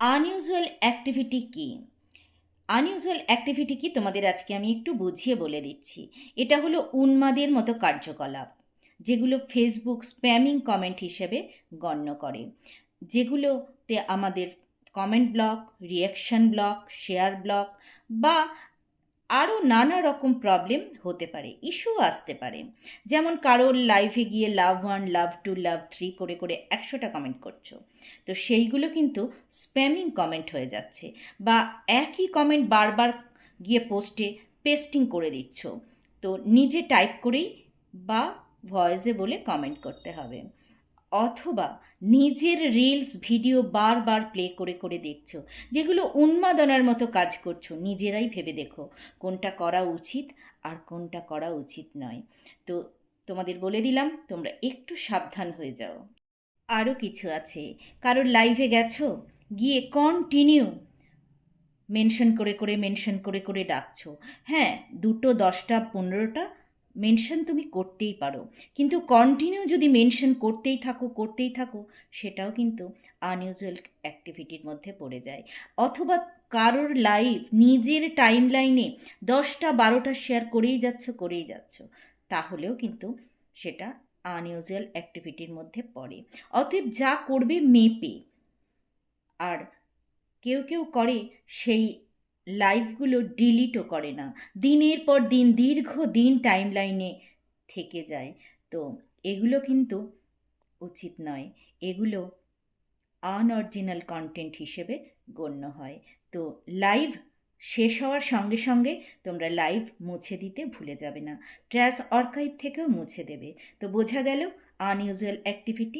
Unusual activity কী? Unusual activity কি তোমাদের আজকে আমি একটু বুঝিয়ে বলে দিচ্ছি। এটা হলো উন্মাদের মতো কার্যকলাপ, যেগুলো ফেসবুক স্প্যামিং কমেন্ট হিসেবে গণ্য করে। যেগুলোতে আমাদের comment block reaction block share block বা আরও নানা রকম প্রবলেম হতে পারে ইস্যু আসতে পারে। যেমন কারোর লাইফে গিয়ে love one love two love three করে করে একশোটা কমেন্ট করছ। তো সেইগুলো কিন্তু স্প্যামিং কমেন্ট হয়ে যাচ্ছে বা একই কমেন্ট বারবার গিয়ে পোস্টে পেস্টিং করে দিচ্ছ। তো নিজে টাইপ করেই বা ভয়েসে বলে কমেন্ট করতে হবে। অথবা নিজের রিলস ভিডিও বারবার প্লে করে করে দেখছ, যেগুলো উন্মাদনার মতো কাজ করছ, নিজেরাই ভেবে দেখো কোনটা করা উচিত আর কোনটা করা উচিত নয়। তো তোমাদের বলে দিলাম, তোমরা একটু সাবধান হয়ে যাও। আরও কিছু আছে। কারোর লাইভে গেছো, গিয়ে কন্টিনিউ মেনশন করে করে মেনশন করে করে ডাকছো। হ্যাঁ দুটো, দশটা, পনেরোটা মেনশন তুমি করতেই পারো। কিন্তু কন্টিনিউ যদি মেনশন করতেই থাকো করতেই থাকো, সেটাও কিন্তু আনইউজুয়াল অ্যাক্টিভিটির মধ্যে পড়ে যায়। অথবা কারোর লাইভ নিজের টাইম লাইনে দশটা, বারোটা শেয়ার করেই যাচ্ছ করেই যাচ্ছ, তাহলেও কিন্তু সেটা আনইউজুয়াল অ্যাক্টিভিটির মধ্যে পড়ে। অতএব যা করবে, মেপে। আর কেউ কেউ করে সেই লাইভগুলো ডিলিটও করে না। দিনের পর দিন, দীর্ঘ দিন টাইম লাইনে থেকে যায়। তো এগুলো কিন্তু উচিত নয়। এগুলো আনঅরিজিনাল কন্টেন্ট হিসেবে গণ্য হয়। তো লাইভ শেষ হওয়ার সঙ্গে সঙ্গে তোমরা লাইভ মুছে দিতে ভুলে যাবে না। ট্র্যাশ আর্কাইভ থেকেও মুছে দেবে। তো বোঝা গেল আনইউজুয়াল অ্যাক্টিভিটি